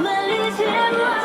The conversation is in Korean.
말리지 마